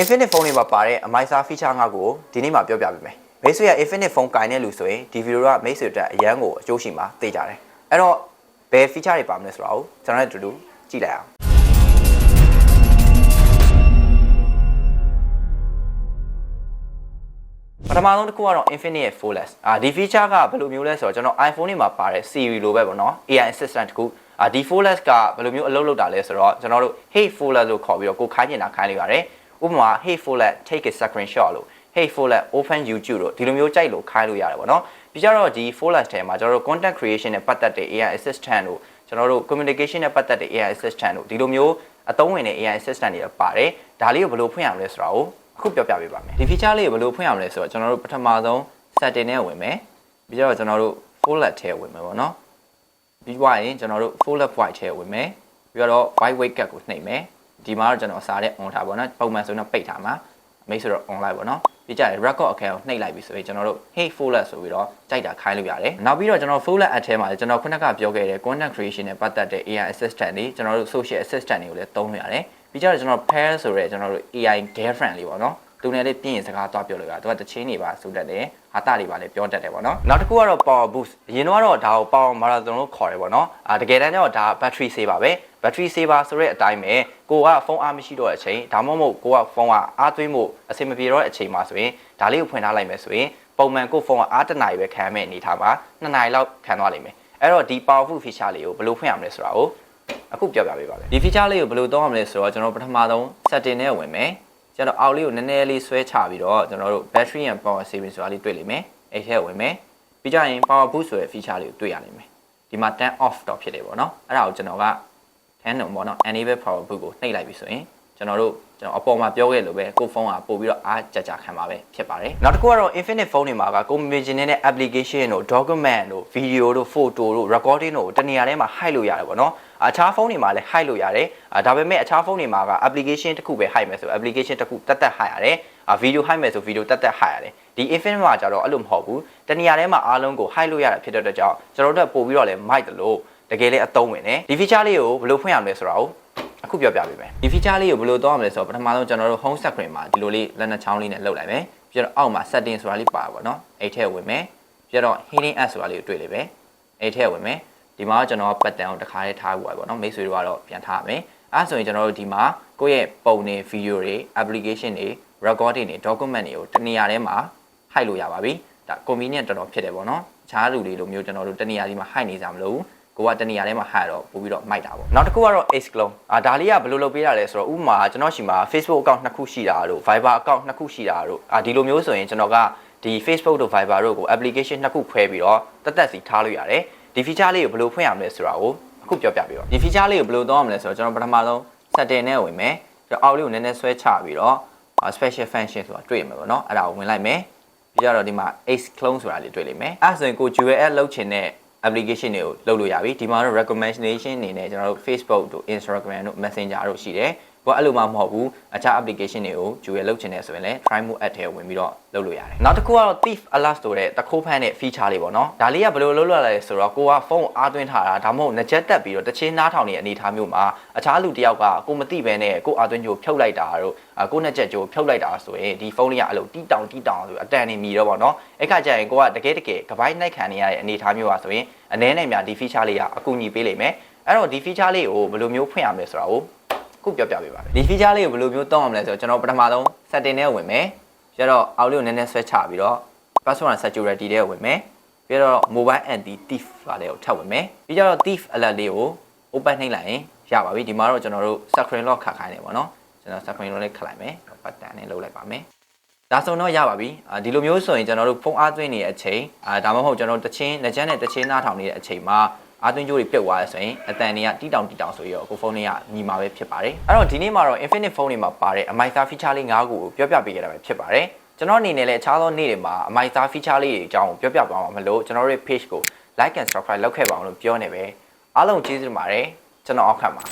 Infinite phone တွေမှာပါတဲ့ Amisa feature ငါကိုဒီနေ့မှာပြောပြပေးမယ်မိတ်ဆွေက Infinite phone ကင်တဲ့လူဆိုရင်ဒီဗီဒီယိုကမိတ်ဆွေအတွက်အရန်ကိုအကျိုးရှိမှာသိကြတယ်အဲ့တော့ဘယ် feature တွေပါမလဲဆိုတာကိုကျွန်တော်တို့အတူတူကြည့်လိုက်အောင်ပထမဆုံးတစ်ခုကတော့ Infinite Flawless အာဒီ feature ကဘယ်လိုမျိုးလဲဆိုတော့ကျွန်တော် iPhone တွေမှာပါတဲ့ Siri လိုပဲပေါ့နော် AI assistant တစ်ခုအာဒီ Flawless ကဘယ်လိုမျိုးအလုပ်လုပ်တာလဲဆိုတော့ကျွန်တော်တို့ Hey Flawless လို့ခေါ်ပြီးတော့ကိုခိုင်းနေတာခိုင်းလိုက်ရတယ် ဥပမာ Hey Flawless take a screenshot လို့ Hey Flawless open YouTube လို့ဒီလိုမျိုးကြိုက်လို့ခိုင်းလို့ရတယ်ပေါ့နော်ပြီးကြတော့ဒီ Flawless ထဲမှာကျွန်တော်တို့ content creation နဲ့ပတ်သက်တဲ့ AI assistant လို့ကျွန်တော်တို့ communication နဲ့ပတ်သက်တဲ့ AI assistant လို့ဒီလိုမျိုးအသုံးဝင်တဲ့ AI assistant တွေပါတယ်ဒါလေးကိုဘယ်လိုဖွင့်ရမလဲဆိုတာကိုအခုပြောပြပေးပါမယ်ဒီ feature လေးကိုဘယ်လိုဖွင့်ရမလဲဆိုတော့ကျွန်တော်တို့ပထမဆုံး setting နဲ့ဝင်မယ်ပြီးတော့ကျွန်တော်တို့ Flawless ထဲဝင်မယ်ပေါ့နော်ပြီးွားရင်ကျွန်တော်တို့ Flawless white ထဲဝင်မယ်ပြီးတော့ white weight cut ကိုနှိပ်မယ် ဒီမှာတော့ကျွန်တော်စားတဲ့ on ထားပေါ့နော်ပုံမှန်ဆိုတော့ပိတ်ထားမှာမိတ်ဆိုတော့ online ပေါ့နော်ပြီးကြရင် record account ကိုနှိပ်လိုက်ပြီဆိုရင်ကျွန်တော်တို့ hey folder ဆိုပြီးတော့ကြိုက်တာခိုင်းလို့ရတယ်နောက်ပြီးတော့ကျွန်တော် folder app ထဲမှာကျွန်တော်ခုနကပြောခဲ့တဲ့ content creation နဲ့ပတ်သက်တဲ့ AI assistant တွေကျွန်တော်တို့ social assistant တွေကိုလည်းသုံးလို့ရတယ်ပြီးကြတော့ကျွန်တော် pair ဆိုရဲကျွန်တော်တို့ AI girlfriend လေးပေါ့နော် သူနဲ့လေးပြင်းရင်စကားသွားပြောလို့ရတယ်သူကတချင်းနေပါဆိုတတ်တယ်ဟာတာတွေပါလည်းပြောတတ်တယ်ပေါ့နော်နောက်တစ်ခုကတော့ power boost အရင်တော့ဒါကို power marathon လို့ခေါ်တယ်ပေါ့နော်အာတကယ်တမ်းကျတော့ဒါ battery saver ပဲ battery saver ဆိုတဲ့အတိုင်းပဲကိုကဖုန်းအားမရှိတော့တဲ့အချိန်ဒါမှမဟုတ်ကိုကဖုန်းကအားသွင်းမှုအဆင်မပြေတော့တဲ့အချိန်မှာဆိုရင်ဒါလေးကိုဖွင့်ထားလိုက်မယ်ဆိုရင်ပုံမှန်ကိုဖုန်းကအားတစ်နာရီပဲခံရမယ့်အနေထားမှာ2နာရီလောက်ခံသွားလိမ့်မယ်အဲ့တော့ဒီ powerful feature လေးကိုဘယ်လိုဖွင့်ရမလဲဆိုတာကိုအခုပြောပြပေးပါမယ်ဒီ feature လေးကိုဘယ်လိုသုံးရမလဲဆိုတော့ကျွန်တော်ပထမဆုံး setting နဲ့ဝင်မယ် ကျတော့အောက်လေးကိုနည်းနည်းလေးဆွဲချပြီးတော့ကျွန်တော်တို့ battery and power saving ဆိုတာလေးတွေ့လိမ့်မယ်အဲ့ထဲဝင်မယ်ပြီးကြရင် power boost ဆိုတဲ့ feature လေးကိုတွေ့ရလိမ့်မယ်ဒီမှာ turn off တော့ဖြစ်တယ်ပေါ့နော်အဲ့ဒါကိုကျွန်တော်က hand တော့ပေါ့နော် enable power boot ကိုနှိပ်လိုက်ပြီဆိုရင်ကျွန်တော်တို့ကျွန်တော်အပေါ်မှာပြောခဲ့လို့ပဲကိုဖုန်းကပို့ပြီးတော့အားကြကြခံပါပဲဖြစ်ပါတယ်နောက်တစ်ခုကတော့ infinite phone တွေမှာကကို imagine နဲ့ application တို့ document တို့ video တို့ photo တို့ recording တို့တနေရာထဲမှာ hide လို့ရတယ်ပေါ့နော် အခြားဖုန်းတွေမှာလည်း hide လို့ရတယ်ဒါပေမဲ့အခြားဖုန်းတွေမှာက application တစ်ခုပဲ hide မယ်ဆို application တစ်ခုတက်တက် hide ရတယ်အာ video hide မယ်ဆို video တက်တက် hide ရတယ်ဒီ infinite မှာကြတော့အဲ့လိုမဟုတ်ဘူးတနေရာထဲမှာအားလုံးကို hide လို့ရတာဖြစ်တဲ့အတွက်ကြောင့်ကျွန်တော်တို့ပို့ပြီးတော့လည်း mic တယ်လို့တကယ်လည်းအသုံးဝင်တယ်ဒီ feature လေးကိုဘယ်လိုဖွင့်ရမလဲဆိုတာကိုအခုပြောပြပေးမယ်ဒီ feature လေးကိုဘယ်လိုသုံးရမလဲဆိုတော့ပထမဆုံးကျွန်တော်တို့ home screen မှာဒီလိုလေးလက်နှချောင်းလေးနဲ့လှုပ်လိုက်မယ်ပြီးတော့အောက်မှာ setting ဆိုတာလေးပါပါတော့အဲ့ထဲဝင်မယ်ပြီးတော့ hidden app ဆိုတာလေးကိုတွေ့လိမ့်မယ်အဲ့ထဲဝင်မယ် ဒီမှာကျွန်တော် pattern ကိုတစ်ခါလေးထားဖို့ပါပေါ့နော်မိတ်ဆွေတို့ကတော့ပြန်ထားရမယ်အဲဆိုရင်ကျွန်တော်တို့ဒီမှာကိုယ့်ရဲ့ပုံတွေ video တွေ application တွေ recording တွေ document တွေကိုတနေရာထဲမှာ hide လို့ရပါပြီဒါ convenient တော်တော်ဖြစ်တယ်ပေါ့နော်အခြားလူတွေလိုမျိုးကျွန်တော်တို့တနေရာဒီမှာ hide နေကြမလို့ကိုကတနေရာထဲမှာ hide တော့ပို့ပြီးတော့မိုက်တာပေါ့နောက်တစ်ခုကတော့ X clone အာဒါလေးကဘယ်လိုလုပ်ပေးရလဲဆိုတော့ဥပမာကျွန်တော်ရှိမှာ Facebook account နှစ်ခုရှိတာတို့ Viber account နှစ်ခုရှိတာတို့အာဒီလိုမျိုးဆိုရင်ကျွန်တော်ကဒီ Facebook တို့ Viber တို့ကို application နှစ်ခုခွဲပြီးတော့တက်တက်စီထားလို့ရတယ် ဒီ feature လေးကိုဘယ်လိုဖွင့်ရမလဲဆိုတာကိုအခုပြောပြပေးပါဒီ feature လေးကိုဘယ်လိုသုံးရမလဲဆိုတော့ကျွန်တော်ပထမဆုံး setting နဲ့ဝင်မယ်ကျွန်တော်အောက်လေးကိုနည်းနည်းဆွဲချပြီးတော့ special function ဆိုတာတွေ့ရမှာပေါ့နော်အဲ့ဒါကိုဝင်လိုက်မယ်ပြီးတော့ဒီမှာ X clone ဆိုတာလေးတွေ့လိမ့်မယ်အဲ့ဆိုရင်ကို URL လောက်ချင်တဲ့ application တွေကိုလုပ်လို့ရပြီဒီမှာတော့ recommendation အနေနဲ့ကျွန်တော်တို့ Facebook တို့ Instagram တို့ Messenger တို့ရှိတယ် ဘာအဲ့လိုမှမဟုတ်ဘူးအခြား application တွေကို Jewel လုပ်ချင်တယ်ဆိုရင်လည်း try mode app ထဲဝင်ပြီးတော့လုပ်လို့ရတယ်နောက်တစ်ခုကတော့ thief alert ဆိုတဲ့တခိုးဖမ်းတဲ့ feature လေးပေါ့နော်ဒါလေးကဘယ်လိုလုပ်ရလဲဆိုတော့ကိုကဖုန်းအားသွင်းထားတာဒါမှမဟုတ်ငကြက်တက်ပြီးတော့တချင်းနားထောင်နေတဲ့အနေအထားမျိုးမှာအခြားလူတစ်ယောက်ကကိုမသိဘဲနဲ့ကိုအားသွင်းကြိုဖြုတ်လိုက်တာတို့ကိုငကြက်ကြိုဖြုတ်လိုက်တာဆိုရင်ဒီဖုန်းလေးကအလိုတီးတောင်တီးတောင်ဆိုအတန်နေမြည်တော့ပေါ့နော်အဲ့ခါကျရင်ကိုကတကယ်တကယ်ကပိုင်းနိုင်ခံနေရတဲ့အနေအထားမျိုးပါဆိုရင်အနည်းနဲ့များဒီ feature လေးကအကူအညီပေးလိမ့်မယ်အဲ့တော့ဒီ feature လေးကိုဘယ်လိုမျိုးဖွင့်ရမလဲဆိုတာကို ခုပြောပြပေးပါမယ်ဒီ feature လေးကိုဘယ်လိုမျိုးသုံးအောင်လဲဆိုတော့ကျွန်တော်ပထမဆုံး setting ထဲဝင်မယ်ပြီးတော့အောက်လေးကိုနည်းနည်းဆွဲချပြီးတော့ password and security ထဲဝင်မယ်ပြီးတော့ mobile anti thief ပါလေးကိုထပ်ဝင်မယ်ပြီးတော့ thief alert လေးကို open နှိပ်လိုက်ရင်ရပါပြီဒီမှာတော့ကျွန်တော်တို့ screen lock ခတ်ခိုင်းနေပါတော့ကျွန်တော် screen lock လေးခတ်လိုက်မယ် button နဲ့လုပ်လိုက်ပါမယ်ဒါဆိုတော့ရပါပြီအာဒီလိုမျိုးဆိုရင်ကျွန်တော်တို့ဖုန်းအားသွင်းနေတဲ့အချိန်အာဒါမှမဟုတ်ကျွန်တော်တို့တချင်းလက်ချမ်းနဲ့တချင်းနားထောင်နေတဲ့အချိန်မှာ အားသွင်းကြိုးတွေပြုတ်သွားရဆိုရင်အတန်တွေကတီးတောင်တီးတောင်ဆိုပြီးတော့ကိုဖုန်းလေးကညီမှာပဲဖြစ်ပါတယ်အဲ့တော့ဒီနေ့မှာတော့ Infinite Phone တွေမှာပါတဲ့ Amiza feature လေး၅ခုကိုပြောပြပေးခဲ့တာပဲဖြစ်ပါတယ်ကျွန်တော်အနေနဲ့လည်းအခြားသောနေ့တွေမှာ Amiza feature လေးတွေအကြောင်းကိုပြောပြသွားမှာမလို့ကျွန်တော်တို့ရဲ့ page ကို like and subscribe လုပ်ခဲ့ပါအောင်လို့ပြောနေပဲအားလုံးကျေးဇူးတင်ပါတယ်ကျွန်တော်အောက်ခံပါ